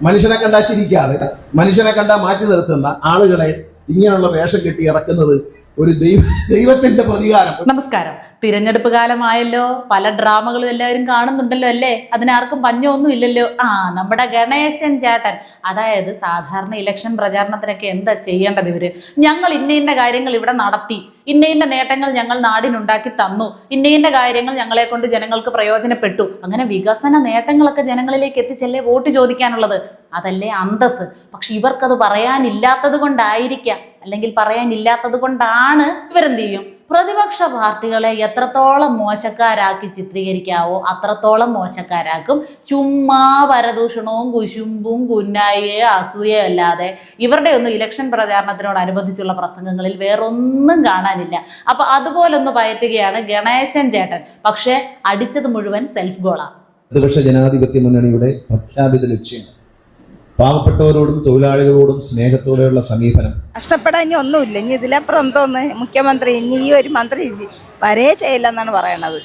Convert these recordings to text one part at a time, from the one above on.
മനുഷ്യനെ കണ്ടാ ചിരിക്കാതെ മനുഷ്യനെ കണ്ടാ മാറ്റി നിർത്തുന്ന ആളുകളെ ഇങ്ങനെയുള്ള വേഷം കെട്ടി ഇറക്കുന്നത് ഒരു ദൈവ ദൈവത്തിന്റെ പ്രതികാരം. നമസ്കാരം. തിരഞ്ഞെടുപ്പ് കാലമായല്ലോ. പല ഡ്രാമകളും എല്ലാവരും കാണുന്നുണ്ടല്ലോ അല്ലേ? അതിനാർക്കും പഞ്ഞൊന്നും ഇല്ലല്ലോ. ആ നമ്മുടെ ഗണേശൻ ചേട്ടൻ. അതായത് സാധാരണ ഇലക്ഷൻ പ്രചാരണത്തിനൊക്കെ എന്താ ചെയ്യേണ്ടത് ഇവർ? ഞങ്ങൾ ഇന്ന ഇന്ന കാര്യങ്ങൾ ഇവിടെ നടത്തി. ഇന്ന ഇന്ന നേട്ടങ്ങൾ ഞങ്ങൾ നാടിനുണ്ടാക്കി തന്നു. ഇന്ന ഇന്ന കാര്യങ്ങൾ ഞങ്ങളെ കൊണ്ട് ജനങ്ങൾക്ക് പ്രയോജനപ്പെട്ടു. അങ്ങനെ വികസന നേട്ടങ്ങളൊക്കെ ജനങ്ങളിലേക്ക് എത്തിച്ചല്ലേ വോട്ട് ചോദിക്കാനുള്ളത്? അതല്ലേ അന്തസ് പക്ഷെ ഇവർക്കത് പറയാനില്ലാത്തത് കൊണ്ടായിരിക്കാം. അല്ലെങ്കിൽ പറയാനില്ലാത്തത് കൊണ്ടാണ് ഇവരെന്ത് ചെയ്യും പ്രതിപക്ഷ പാർട്ടികളെ എത്രത്തോളം മോശക്കാരാക്കി ചിത്രീകരിക്കാവോ അത്രത്തോളം മോശക്കാരാക്കും. ചുമ്മാ പരദൂഷണവും കുശുമ്പും കുന്നായേ അസൂയയും അല്ലാതെ ഇവരുടെ ഒന്നും ഇലക്ഷൻ പ്രചാരണത്തിനോടനുബന്ധിച്ചുള്ള പ്രസംഗങ്ങളിൽ വേറൊന്നും കാണാനില്ല. അപ്പൊ അതുപോലൊന്ന് പയറ്റുകയാണ് ഗണേശൻ ചേട്ടൻ. പക്ഷെ അടിച്ചത് മുഴുവൻ സെൽഫ് ഗോളാണ് പ്രതിപക്ഷ ജനാധിപത്യ മുന്നണിയുടെ പ്രഖ്യാപിത ലക്ഷ്യം. പാവപ്പെട്ടവരോടും തൊഴിലാളികളോടും സ്നേഹത്തോടെയുള്ള സമീപനം. നഷ്ടപ്പെടാൻ ഇനി ഒന്നുമില്ല. ഇനി ഇതിലപ്പുറം എന്തോന്ന്? മുഖ്യമന്ത്രി ഇനി ഈ ഒരു മന്ത്രി ഇനി വരേ ചെയ്യില്ലെന്നാണ് പറയണത്.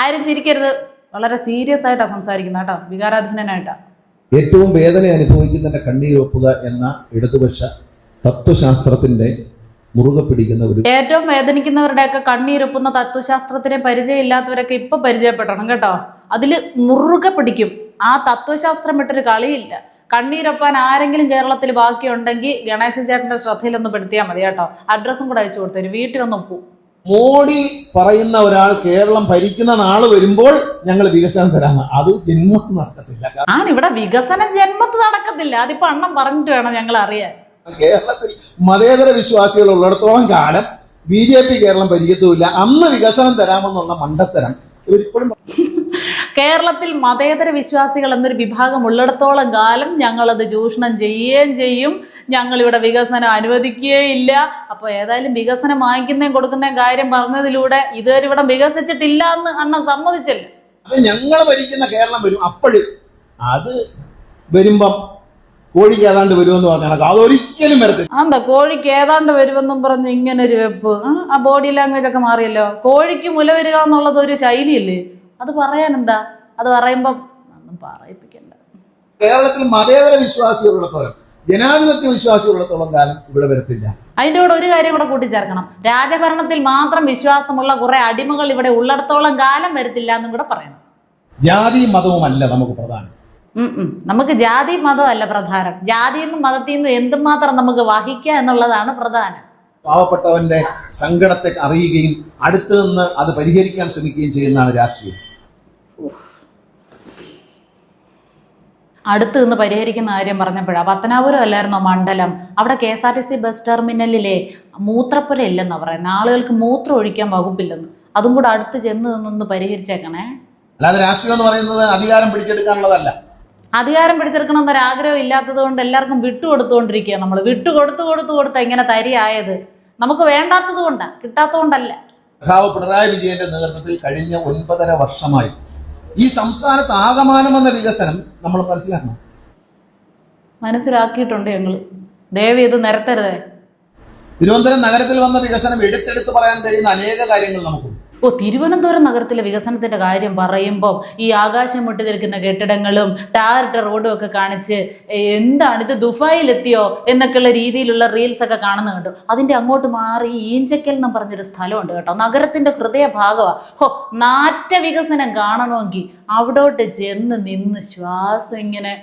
ആരും ചിരിക്കരുത്. വളരെ സീരിയസ് ആയിട്ടാ സംസാരിക്കുന്നത് കേട്ടോ. വികാരാധീനനായിട്ടാ. ഏറ്റവും വേദന അനുഭവിക്കുന്നതിന്റെ കണ്ണീരൊപ്പുക എന്ന ഇടതുപക്ഷ തത്വശാസ്ത്രത്തിന്റെ മുറുകെ പിടിക്കുന്ന ഒരു ഏറ്റവും വേദനിക്കുന്നവരുടെയൊക്കെ കണ്ണീരൊപ്പുന്ന തത്വശാസ്ത്രത്തിനെ പരിചയമില്ലാത്തവരൊക്കെ ഇപ്പൊ പരിചയപ്പെടണം കേട്ടോ. അതിൽ മുറുകെ പിടിക്കും. ആ തത്വശാസ്ത്രം വിട്ടൊരു കളിയില്ല. കണ്ണീരൊപ്പാൻ ആരെങ്കിലും കേരളത്തിൽ ബാക്കിയുണ്ടെങ്കിൽ ഗണേശൻ ചേട്ടന്റെ ശ്രദ്ധയിലൊന്ന് പെടുത്തിയാൽ മതി കേട്ടോ. അഡ്രസ്സും കൂടെ അയച്ചു കൊടുത്തരും വീട്ടിലൊന്ന് പോകും മോഡി പറയുന്ന ഒരാൾ കേരളം ഭരിക്കുന്ന നാൾ വരുമ്പോൾ ഞങ്ങൾ വികസനം തരാന്ന്. അത് ജന്മത്ത് നടക്കത്തില്ല. ആണ് ഇവിടെ വികസനം ജന്മത്ത് നടക്കത്തില്ല. അതിപ്പോ അണ്ണം പറഞ്ഞിട്ട് വേണം ഞങ്ങൾ അറിയാൻ. കേരളത്തിൽ മതേതര വിശ്വാസികൾ ഉള്ളിടത്തോളം കാലം ബി ജെ പി കേരളം ഭരിക്കത്തുമില്ല. അന്ന് വികസനം തരാമെന്നുള്ള മണ്ടത്തരം ഇവരിപ്പോഴും കേരളത്തിൽ മതേതര വിശ്വാസികൾ എന്നൊരു വിഭാഗം ഉള്ളിടത്തോളം കാലം ഞങ്ങളത് ചൂഷണം ചെയ്യുകയും ചെയ്യും. ഞങ്ങളിവിടെ വികസനം അനുവദിക്കുകയില്ല. അപ്പോൾ ഏതായാലും വികസനം വാങ്ങിക്കുന്നതും കൊടുക്കുന്നതും കാര്യം പറഞ്ഞതിലൂടെ ഇതുവരെ ഇവിടെ വികസിച്ചിട്ടില്ല എന്ന് അണ്ണ സമ്മതിച്ചല്ലോ. അത് ഞങ്ങൾ ഭരിക്കുന്ന കേരളം വരും അപ്പോഴും. അത് വരുമ്പം കോഴിക്ക് ഏതാണ്ട് വരുമെന്ന് പറഞ്ഞാൽ അതൊരിക്കലും വരത്തില്ല. എന്താ കോഴിക്ക് ഏതാണ്ട് വരുമെന്നും പറഞ്ഞ് ഇങ്ങനെ ഒരു വെപ്പ്. ആ ബോഡി ലാംഗ്വേജ് ഒക്കെ മാറിയല്ലോ. കോഴിക്ക് മുല വരിക എന്നുള്ളത് ഒരു ശൈലിയല്ലേ? അത് പറയാൻ എന്താ അത് പറയുമ്പം ഒന്നും പറയിപ്പിക്കണ്ട. കേരളത്തിൽ മതേതര വിശ്വാസികളുള്ളത്തോളം ജനാധിപത്യ വിശ്വാസികളുള്ളത്തോളം കാലം ഇവിടെ വരത്തില്ല. അതിന്റെ കൂടെ ഒരു കാര്യം കൂടെ കൂട്ടിച്ചേർക്കണം. രാജഭരണത്തിൽ മാത്രം വിശ്വാസമുള്ള കുറെ അടിമകൾ ഇവിടെ ഉള്ളിടത്തോളം കാലം വരത്തില്ല എന്നും കൂടെ പറയണം. ജാതി മതവുമല്ല നമുക്ക് പ്രധാനം. നമുക്ക് ജാതി മതമല്ല പ്രധാനം. ജാതിയിൽ നിന്നും മതത്തിൽ നിന്നും എന്തുമാത്രം നമുക്ക് വഹിക്കുക എന്നുള്ളതാണ് പ്രധാനം. പാവപ്പെട്ടവന്റെ സങ്കടത്തെ അറിയുകയും അടുത്ത് നിന്ന് അത് പരിഹരിക്കാൻ ശ്രമിക്കുകയും ചെയ്യുന്നതാണ് രാഷ്ട്രീയം. അടുത്ത് നിന്ന് പരിഹരിക്കുന്ന കാര്യം പറഞ്ഞപ്പോഴാ. പത്തനാപുരം അല്ലായിരുന്നോ മണ്ഡലം? അവിടെ K S R T C bus ടെർമിനലിലെ മൂത്രപ്പുര ഇല്ലെന്നാ പറയുന്നത് ആളുകൾക്ക് മൂത്രം ഒഴിക്കാൻ വകുപ്പില്ലെന്ന്. അതും കൂടെ അടുത്ത് ചെന്ന് നിന്ന് പരിഹരിച്ചേക്കണേ. അല്ലാതെ രാഷ്ട്രീയം എന്ന് പറയുന്നത് അധികാരം പിടിച്ചെടുക്കാനുള്ളതല്ല. അധികാരം പിടിച്ചെടുക്കണം എന്നൊരു ആഗ്രഹം ഇല്ലാത്തത് കൊണ്ട് എല്ലാവർക്കും വിട്ടുകൊടുത്തുകൊണ്ടിരിക്കുക നമ്മൾ വിട്ടു കൊടുത്തു കൊടുത്തു കൊടുത്ത ഇങ്ങനെ തരിയായത്. നമുക്ക് വേണ്ടാത്തത് കൊണ്ടാ. കിട്ടാത്തത് കൊണ്ടല്ല. പിണറായി വിജയന്റെ നേതൃത്വത്തിൽ കഴിഞ്ഞ ഒൻപതര വർഷമായി ഈ സംസ്ഥാനത്ത് ആകമാനം എന്ന വികസനം നമ്മൾ മനസ്സിലാക്കണം. മനസ്സിലാക്കിയിട്ടുണ്ട് ഞങ്ങൾ. ദേവി ഇത് നിരത്തരുതേ. തിരുവനന്തപുരം നഗരത്തിൽ വന്ന വികസനം എടുത്തെടുത്ത് പറയാൻ കഴിയുന്ന അനേക കാര്യങ്ങൾ നമുക്കുണ്ട്. ഓ തിരുവനന്തപുരം നഗരത്തിലെ വികസനത്തിന്റെ കാര്യം പറയുമ്പോൾ ഈ ആകാശം മുട്ടി നിൽക്കുന്ന കെട്ടിടങ്ങളും ടാറിട്ട റോഡും ഒക്കെ കാണിച്ച് എന്താണ് ഇത് ദുബായിലെത്തിയോ എന്നൊക്കെയുള്ള രീതിയിലുള്ള റീൽസ് ഒക്കെ കാണുന്ന കണ്ടു. അതിന്റെ അങ്ങോട്ട് മാറി ഈഞ്ചക്കൽ എന്ന് പറഞ്ഞൊരു സ്ഥലമുണ്ട് കേട്ടോ. നഗരത്തിന്റെ ഹൃദയഭാഗമാ ഹോ നാറ്റ വികസനം കാണണമെങ്കിൽ അവിടോട്ട് ചെന്ന് നിന്ന് ശ്വാസം ഇങ്ങനെ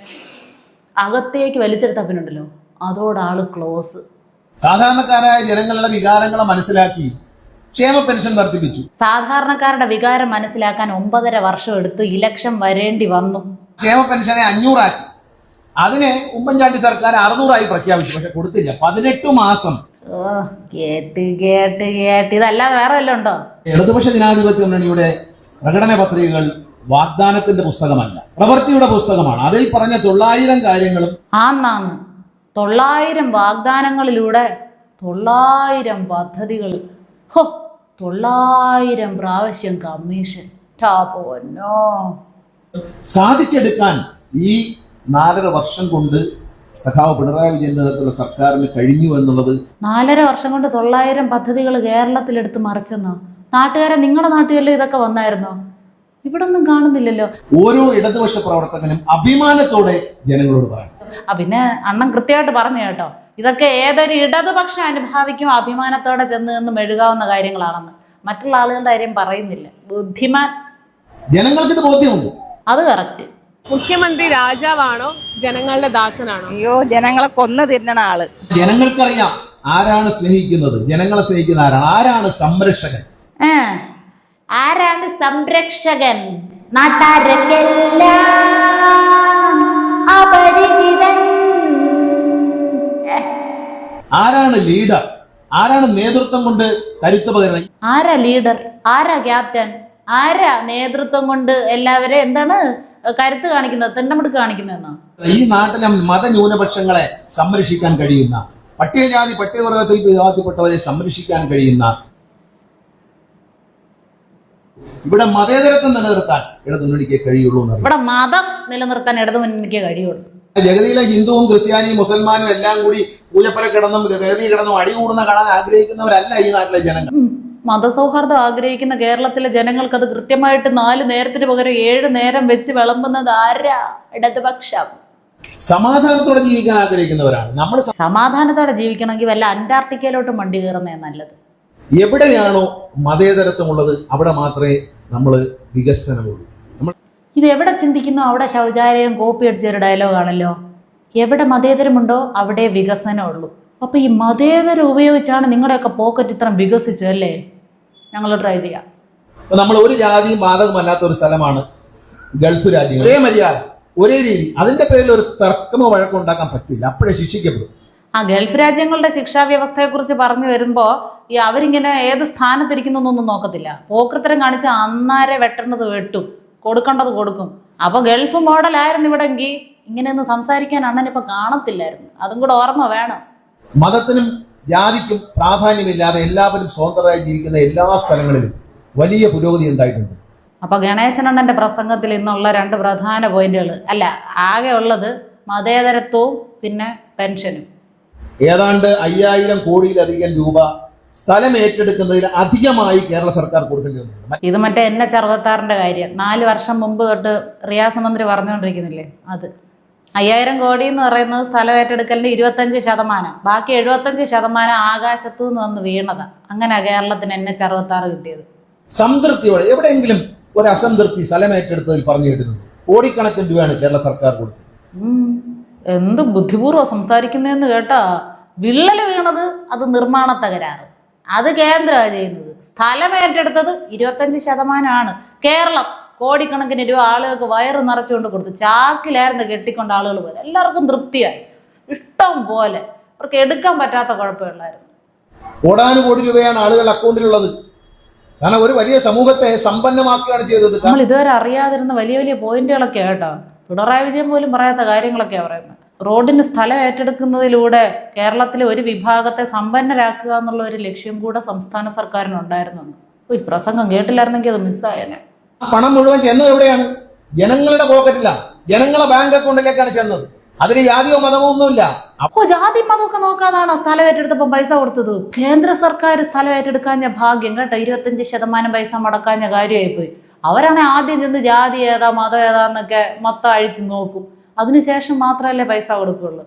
അകത്തേക്ക് വലിച്ചെടുത്ത പിന്നുണ്ടല്ലോ. അതോടാൾ ക്ലോസ്. സാധാരണക്കാരായ ജനങ്ങളുടെ വികാരങ്ങളെ മനസ്സിലാക്കി ക്ഷേമ പെൻഷൻ വർദ്ധിപ്പിച്ചു. സാധാരണക്കാരുടെ വികാരം മനസ്സിലാക്കാൻ ഒമ്പതര വർഷം എടുത്ത് ഇലക്ഷൻ വരേണ്ടി വന്നു. ക്ഷേമ പെൻഷനെ അഞ്ഞൂറാക്കി. അതിനെ ഉമ്മൻചാണ്ടി സർക്കാർ അറുന്നൂറായി പ്രഖ്യാപിച്ചു പക്ഷെ കൊടുത്തില്ല. പതിനെട്ട് മാസം. ഓ കേട്ട് കേട്ട് കേട്ട്. ഇതല്ലാതെ വേറെ വല്ലതും ഉണ്ടോ? ഇടതുപക്ഷ ജനാധിപത്യ മുന്നണിയുടെ പ്രകടന പത്രികകൾ വാഗ്ദാനത്തിന്റെ പുസ്തകമല്ല. പ്രവൃത്തിയുടെ പുസ്തകമാണ്. അതിൽ പറഞ്ഞ തൊള്ളായിരം കാര്യങ്ങളും ആന്നാന്ന്. തൊള്ളായിരം വാഗ്ദാനങ്ങളിലൂടെ തൊള്ളായിരം പദ്ധതികൾ. ഹോ തൊള്ളായിരം പ്രാവശ്യം കമ്മീഷൻ പോന്നോ. സാധിച്ചെടുക്കാൻ ഈ നാലര വർഷം കൊണ്ട് സഖാവ് പിണറായി വിജയന്റെ നേതൃത്വത്തിലുള്ള സർക്കാരിന് കഴിഞ്ഞു എന്നുള്ളത് നാലര വർഷം കൊണ്ട് തൊള്ളായിരം പദ്ധതികൾ കേരളത്തിലെടുത്ത് മറിച്ചെന്നോ? നാട്ടുകാരെ നിങ്ങളുടെ നാട്ടുകാരിൽ ഇതൊക്കെ വന്നായിരുന്നോ? ഇവിടെ ഒന്നും കാണുന്നില്ലല്ലോ. ഓരോ ഇടതുപക്ഷ പ്രവർത്തകനും അഭിമാനത്തോടെ ജനങ്ങളോട് പറയണം. ആ പിന്നെ അണ്ണൻ കൃത്യമായിട്ട് പറഞ്ഞു കേട്ടോ. ഇതൊക്കെ ഏതൊരു ഇടതുപക്ഷം അനുഭാവിക്കും അഭിമാനത്തോടെ ചെന്ന് നിന്ന് മെഴുകാവുന്ന കാര്യങ്ങളാണെന്ന്. മറ്റുള്ള ആളുകളുടെ കാര്യം പറയുന്നില്ല. ബുദ്ധിമാൻ ജനങ്ങൾക്ക് ഇത് ബോധ്യമുണ്ട്. അത് കറക്റ്റ് മുഖ്യമന്ത്രി രാജാവാണോ? ജനങ്ങളുടെ ദാസനാണോ? അയ്യോ ജനങ്ങളെ കൊന്നു തിന്നണ ആൾ. ജനങ്ങൾക്കറിയാം ആരാണ് സ്നേഹിക്കുന്നത്. ജനങ്ങളെ സ്നേഹിക്കുന്ന ആരാണ്? ആരാണ് സംരക്ഷകൻ? ഏ ആരാണ് സംരക്ഷകൻ? നാട്ടാരക്കെല്ലാം ആരാണ് ലീഡർ? ആരാണ് നേതൃത്വം കൊണ്ട് കരുത്ത് പകരുന്നത്? ആരാ ലീഡർ? ആരാ ക്യാപ്റ്റൻ? ആരാ നേതൃത്വം കൊണ്ട് എല്ലാവരെയും എന്താണ് കരുത്ത് കാണിക്കുന്നത് തെണ്ടമെടുക്ക് കാണിക്കുന്നതെന്നോ? ഈ നാട്ടിലെ മതന്യൂനപക്ഷങ്ങളെ സംരക്ഷിക്കാൻ കഴിയുന്ന പട്ടികജാതി പട്ടികവർഗത്തിൽ വിഭാഗത്തിൽപ്പെട്ടവരെ സംരക്ഷിക്കാൻ കഴിയുന്ന ഇവിടെ മതേതരത്വം നിലനിർത്താൻ ഇടതുമുന്നണിക്ക് കഴിയുള്ളൂ ഇവിടെ മതം നിലനിർത്താൻ ഇടതുമുന്നണിക്ക് കഴിയുള്ളൂ. ജഗതിയിലെ ഹിന്ദുവും ക്രിസ്ത്യാനിയും മുസൽമാനും എല്ലാം കൂടി പൂജപ്പുര കിടന്നും ഗതി കിടന്നും അടികൂടുന്ന കാണാൻ ആഗ്രഹിക്കുന്നവരല്ല ഈ നാട്ടിലെ ജനങ്ങൾ. മതസൗഹാർദ്ദം ആഗ്രഹിക്കുന്ന കേരളത്തിലെ ജനങ്ങൾക്ക് അത് കൃത്യമായിട്ട് നാല് നേരത്തിന് പകരം ഏഴ് നേരം വെച്ച് വിളമ്പുന്നത് ആരാ? ഇടതുപക്ഷം സമാധാനത്തോടെ ജീവിക്കാൻ ആഗ്രഹിക്കുന്നവരാണ്. നമ്മൾ സമാധാനത്തോടെ ജീവിക്കണമെങ്കിൽ വല്ല അന്റാർട്ടിക്കയിലോട്ട് മണ്ടി കയറുന്നേ നല്ലത്. എവിടെയാണോ മതേതരത്വമുള്ളത് അവിടെ മാത്രമേ നമ്മൾ വികസനമുള്ളൂ. നമ്മൾ ഇത് എവിടെ ചിന്തിക്കുന്നോ? അവിടെ ശൗചാലയം കോപ്പി അടിച്ചൊരു ഡയലോഗാണല്ലോ എവിടെ മതേതരമുണ്ടോ അവിടെ വികസനമുള്ളൂ. അപ്പോൾ ഈ മതേതരം ഉപയോഗിച്ചാണ് നിങ്ങളുടെയൊക്കെ പോക്കറ്റ് ഇത്ര വികസിച്ചത് അല്ലേ? ഞങ്ങൾ ട്രൈ ചെയ്യാം. നമ്മൾ ഒരു ജാതിയും ബാധകമല്ലാത്ത ഒരു സ്ഥലമാണ് ഗൾഫ് രാജ്യങ്ങൾ. ഒരേ മര്യാദ ഒരേ രീതി. അതിന്റെ പേരിൽ ഒരു തർക്കമോ വഴക്കോ ഉണ്ടാക്കാൻ പറ്റില്ല. അപ്പോഴേ ശിക്ഷിക്കപ്പെടും. ആ ഗൾഫ് രാജ്യങ്ങളുടെ ശിക്ഷാ വ്യവസ്ഥയെക്കുറിച്ച് പറഞ്ഞു വരുമ്പോൾ ഈ അവരിങ്ങനെ ഏത് സ്ഥാനത്തിരിക്കുന്നു എന്നൊന്നും നോക്കത്തില്ല. പോക്കൃത്തരം കാണിച്ച് അന്നാരെ വെട്ടേണ്ടത് വെട്ടും. കൊടുക്കേണ്ടത് കൊടുക്കും. അപ്പോൾ ഗൾഫ് മോഡലായിരുന്നു ഇവിടെ ഇങ്ങനെയൊന്ന് ഇങ്ങനെയൊന്നും സംസാരിക്കാൻ അണ്ണനിപ്പോൾ കാണത്തില്ലായിരുന്നു. അതും കൂടെ ഓർമ്മ വേണം. മതത്തിനും ജാതിക്കും പ്രാധാന്യമില്ലാതെ എല്ലാവരും സ്വതന്ത്രരായി ജീവിക്കുന്ന എല്ലാ സ്ഥലങ്ങളിലും വലിയ പുരോഗതി ഉണ്ടായിട്ടുണ്ട്. അപ്പോൾ ഗണേശനണ്ണന്റെ പ്രസംഗത്തിൽ ഇന്നുള്ള രണ്ട് പ്രധാന പോയിന്റുകൾ അല്ല ആകെ ഉള്ളത് മതേതരത്വവും പിന്നെ പെൻഷനും. ഏതാണ്ട് അയ്യായിരം കോടിയിലധികം രൂപ സ്ഥലം ഏറ്റെടുക്കുന്നതിൽ അധികമായി കേരള സർക്കാർ കൊടുക്കേണ്ടി വന്നു ഇത് മറ്റേ എന്നെ ചെറുപ്പത്താറിന്റെ കാര്യം. നാല് വർഷം മുമ്പ് തൊട്ട് റിയാസ് മന്ത്രി പറഞ്ഞുകൊണ്ടിരിക്കുന്നില്ലേ? അത്. അയ്യായിരം കോടി എന്ന് പറയുന്നത് സ്ഥലം ഏറ്റെടുക്കലിന്റെ ഇരുപത്തഞ്ച് ശതമാനം. ബാക്കി എഴുപത്തഞ്ച് ശതമാനം ആകാശത്തു നിന്ന് വന്ന് വീണതാണ് അങ്ങനെ കേരളത്തിന് എന്നെ എച്ച് അറുപത്താറ് കിട്ടിയത്. സംതൃപ്തിയോടെ എവിടെയെങ്കിലും ഒരു അസംതൃപ്തി സ്ഥലം ഏറ്റെടുത്തതിൽ പറഞ്ഞു കേട്ടിട്ടുണ്ട്. കോടിക്കണക്കിന് രൂപയാണ് കേരള സർക്കാർ കൊടുത്തത്. എന്ത് ബുദ്ധിപൂർവം സംസാരിക്കുന്നതെന്ന് കേട്ടാ വിള്ളൽ വീണത് അത് നിർമ്മാണ തകരാറ് അത് കേന്ദ്രമാണ് ചെയ്യുന്നത്. സ്ഥലം ഏറ്റെടുത്തത് ഇരുപത്തഞ്ച് ശതമാനമാണ് കേരളം കോടിക്കണക്കിന് രൂപ ആളുകൾക്ക് വയറ് നിറച്ചുകൊണ്ട് കൊടുത്തു ചാക്കിലായിരുന്നു കെട്ടിക്കൊണ്ട് ആളുകൾ പോലെ എല്ലാവർക്കും തൃപ്തിയായി. ഇഷ്ടം പോലെ. അവർക്ക് എടുക്കാൻ പറ്റാത്ത കുഴപ്പമുള്ളായിരുന്നു കോടാനുകോടി രൂപയാണ് ആളുകളുടെ അക്കൗണ്ടിലുള്ളത്. കാരണം ഒരു വലിയ സമൂഹത്തെ സമ്പന്നമാക്കുകയാണ് ചെയ്തത്. നമ്മൾ ഇതുവരെ അറിയാതിരുന്ന വലിയ വലിയ പോയിന്റുകളൊക്കെ കേട്ടോ. പിണറായി വിജയൻ പോലും പറയാത്ത കാര്യങ്ങളൊക്കെയാണ് പറയുന്നത്. റോഡിന് സ്ഥലം ഏറ്റെടുക്കുന്നതിലൂടെ കേരളത്തിലെ ഒരു വിഭാഗത്തെ സമ്പന്നരാക്കുക എന്നുള്ള ഒരു ലക്ഷ്യം കൂടെ സംസ്ഥാന സർക്കാരിനുണ്ടായിരുന്നു ഈ പ്രസംഗം കേട്ടില്ലായിരുന്നെങ്കിൽ അത് മിസ്സായനെ പണം മുഴുവൻ ചെന്നത് എവിടെയാണ്? ജനങ്ങളുടെ പോക്കറ്റിലാണ് ജനങ്ങളെ ബാങ്ക് അക്കൗണ്ടിലേക്കാണ് ചെന്നത്. അതിന് ജാതിയോ മതമോ ഒന്നുമില്ല. ഓ ജാതി മതമൊക്കെ നോക്കാതാണ് സ്ഥലം ഏറ്റെടുത്തപ്പോൾ പൈസ കൊടുത്തത്? കേന്ദ്ര സർക്കാർ സ്ഥലം ഏറ്റെടുക്കാഞ്ഞ ഭാഗ്യം കേട്ടോ ഇരുപത്തഞ്ച് ശതമാനം പൈസ മുടക്കാഞ്ഞ കാര്യമായിപ്പോയി. അവരാണെ ആദ്യം ചെന്ന് ജാതി ഏതാ മതം ഏതാന്നൊക്കെ മൊത്തം അഴിച്ചു നോക്കും. അതിനുശേഷം മാത്രമല്ലേ പൈസ കൊടുക്കുള്ളൂ.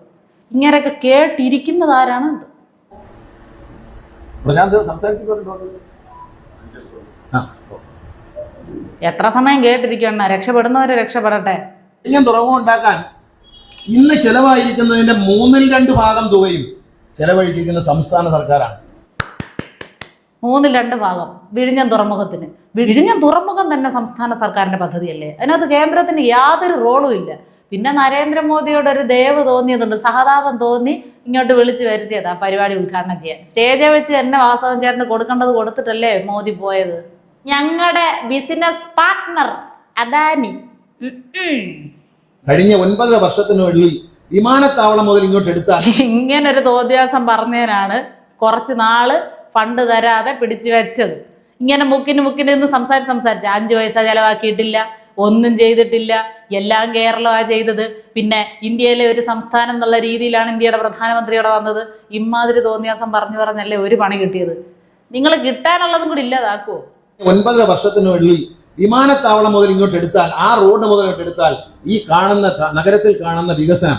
ഇങ്ങനെയൊക്കെ കേട്ടിരിക്കുന്നത് ആരാണ് ഇത്? എത്ര സമയം കേട്ടിരിക്കണം രക്ഷപ്പെടുന്നവരെ രക്ഷപ്പെടട്ടെ. ഞാൻ ഇന്ന് ചെലവായിരിക്കുന്നതിന്റെ മൂന്നിൽ രണ്ട് ഭാഗം തുകയും ചെലവഴിച്ചിരിക്കുന്ന സംസ്ഥാന സർക്കാരാണ്. മൂന്നിൽ രണ്ട് ഭാഗം. വിഴിഞ്ഞം തുറമുഖത്തിന്. വിഴിഞ്ഞം തുറമുഖം തന്നെ സംസ്ഥാന സർക്കാരിന്റെ പദ്ധതിയല്ലേ? അതിനകത്ത് കേന്ദ്രത്തിന് യാതൊരു റോളും ഇല്ല. പിന്നെ നരേന്ദ്രമോദിയോട് ഒരു ദയവ് തോന്നിയതുണ്ട്. സഹതാപം തോന്നി ഇങ്ങോട്ട് വിളിച്ചു വരുത്തിയതാ പരിപാടി ഉദ്ഘാടനം ചെയ്യാൻ. സ്റ്റേജിൽ വെച്ച് എന്നെ വാസവൻ ചേട്ടന് കൊടുക്കേണ്ടത് കൊടുത്തിട്ടല്ലേ മോദി പോയത്? ഞങ്ങളുടെ ബിസിനസ് പാർട്ട്ണർ അദാനി. കഴിഞ്ഞ ഒൻപതര വർഷത്തിനുള്ളിൽ വിമാനത്താവളം മുതൽ ഇങ്ങോട്ട് എടുത്താൽ ഇങ്ങനൊരു തോദ്യാസം പറഞ്ഞതിനാണ് കുറച്ച് നാൾ ഫണ്ട് തരാതെ പിടിച്ചു വെച്ചത്. ഇങ്ങനെ മുക്കിന് മുക്കിന് നിന്ന് സംസാരിച്ച് സംസാരിച്ച് അഞ്ച് പൈസ ചെലവാക്കിയിട്ടില്ല. ഒന്നും ചെയ്തിട്ടില്ല. എല്ലാം കേരളമാണ് ചെയ്തത്. പിന്നെ ഇന്ത്യയിലെ ഒരു സംസ്ഥാനം എന്നുള്ള രീതിയിലാണ് ഇന്ത്യയുടെ പ്രധാനമന്ത്രി ഇവിടെ വന്നത്. ഇമാതിരി തോന്നിയാസം പറഞ്ഞു പറഞ്ഞല്ലേ ഒരു പണി കിട്ടിയത്. നിങ്ങൾ കിട്ടാനുള്ളതും കൂടി ഇല്ലാതാക്കുമോ ഒൻപതര വർഷത്തിനുള്ളിൽ വിമാനത്താവളം മുതൽ ഇങ്ങോട്ട് എടുത്താൽ ആ റോഡ് മുതൽ ഇങ്ങോട്ട് എടുത്താൽ ഈ കാണുന്ന നഗരത്തിൽ കാണുന്ന വികസനം.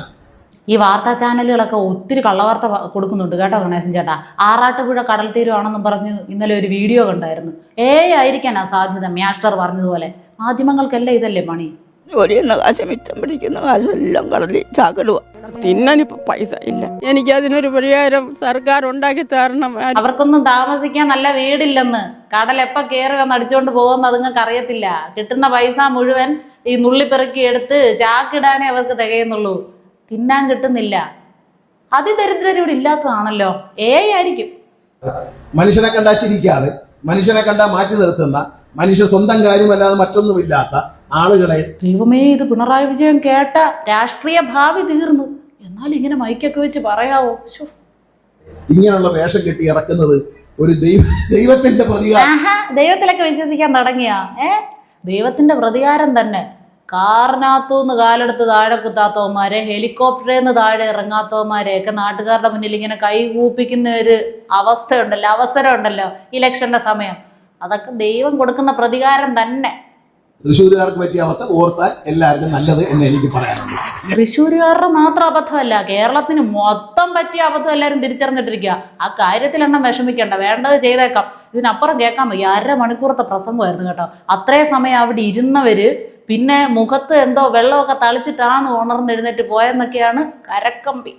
ഈ വാർത്താ ചാനലുകളൊക്കെ ഒത്തിരി കള്ളവാർത്ത കൊടുക്കുന്നുണ്ട് കേട്ടോ ഗണേശൻ ചേട്ടാ. ആറാട്ടുപുഴ കടൽ തീരമാണെന്നും പറഞ്ഞു ഇന്നലെ ഒരു വീഡിയോ കണ്ടായിരുന്നു. ഏ ആയിരിക്കാനാ സാധ്യത മാസ്റ്റർ പറഞ്ഞതുപോലെ. മാധ്യമങ്ങൾക്കെല്ലാം ഇതല്ലേ പണി? ജോലിയുന്ന കാശ് മിച്ചം പിടിക്കുന്ന കാശെല്ലാം കടലിൽ ചാക്കിടുക തിന്നാനിപ്പോ പൈസ ഇല്ല. എനിക്ക് അതിനൊരു പരിഹാരം സർക്കാർ ഉണ്ടാക്കി തരണം. അവർക്കൊന്നും താമസിക്കാൻ നല്ല വീടില്ലെന്ന്. കടൽ എപ്പ കയറി വന്ന് അടിച്ചുകൊണ്ട് പോകുമെന്ന് അതുങ്ങൾക്ക് അറിയത്തില്ല. കിട്ടുന്ന പൈസ മുഴുവൻ ഈ നുള്ളിപ്പെറുക്കി എടുത്ത് ചാക്കിടാനേ അവർക്ക് തികയുന്നുള്ളൂ. തിന്നാൻ കിട്ടുന്നില്ല. അതിദരിദ്രർ ഇവിടെ ഇല്ലാത്തതാണല്ലോ. ഏ ആയിരിക്കും. മനുഷ്യനെ കണ്ടാ ചിരിക്കാതെ മനുഷ്യനെ കണ്ടാ മാറ്റി നിർത്തുന്ന മനുഷ്യൻ സ്വന്തം കാര്യമല്ലാതെ മറ്റൊന്നുമില്ലാത്ത ആളുകളെ ദൈവമേ ഇത് പിണറായി വിജയൻ കേട്ട രാഷ്ട്രീയ ഭാവി തീർന്നു. എന്നാൽ ഇങ്ങനെ മൈക്കൊക്കെ വെച്ച് പറയാവോ? ശ്ശോ. ഇങ്ങനെയുള്ള വേഷം കെട്ടി ഇറക്കുന്നത് ഒരു ദൈവ ദൈവത്തിന്റെ പ്രതികാരം. ആഹാ ദൈവത്തിലൊക്കെ വിശ്വസിക്കാൻ തുടങ്ങിയ? ഏ? ദൈവത്തിന്റെ പ്രതികാരം തന്നെ. കാറിനകത്തുനിന്ന് കാലെടുത്ത് താഴെ കുത്താത്തവന്മാരെ ഹെലികോപ്റ്ററിൽ നിന്ന് താഴെ ഇറങ്ങാത്തവന്മാരെ ഒക്കെ നാട്ടുകാരുടെ മുന്നിൽ ഇങ്ങനെ കൈകൂപ്പിക്കുന്ന ഒരു അവസ്ഥയുണ്ടല്ലോ അവസരം ഉണ്ടല്ലോ ഇലക്ഷന്റെ സമയം. അതൊക്കെ ദൈവം കൊടുക്കുന്ന പ്രതികാരം തന്നെ. തൃശ്ശൂരുകാർക്ക് പറ്റിയ അവസ്ഥ ഓർത്താൽ എല്ലാവർക്കും നല്ലത് എന്ന് എനിക്ക് പറയാനുണ്ട്. തൃശ്ശൂരുകാരുടെ മാത്രം അബദ്ധമല്ല കേരളത്തിന് മൊത്തം പറ്റിയ അബദ്ധം എല്ലാവരും തിരിച്ചറിഞ്ഞിട്ടിരിക്കുക. ആ കാര്യത്തിലെണ്ണം വിഷമിക്കേണ്ട വേണ്ടത് ചെയ്തേക്കാം. ഇതിനപ്പുറം കേൾക്കാൻ വയ്യ അര മണിക്കൂറത്തെ പ്രസംഗമായിരുന്നു കേട്ടോ. അത്രയും സമയം അവിടെ ഇരുന്നവര് പിന്നെ മുഖത്ത് എന്തോ വെള്ളമൊക്കെ തളിച്ചിട്ടാണ് ഉണർന്നെഴുന്നേറ്റ് പോയെന്നൊക്കെയാണ് കരക്കമ്പി.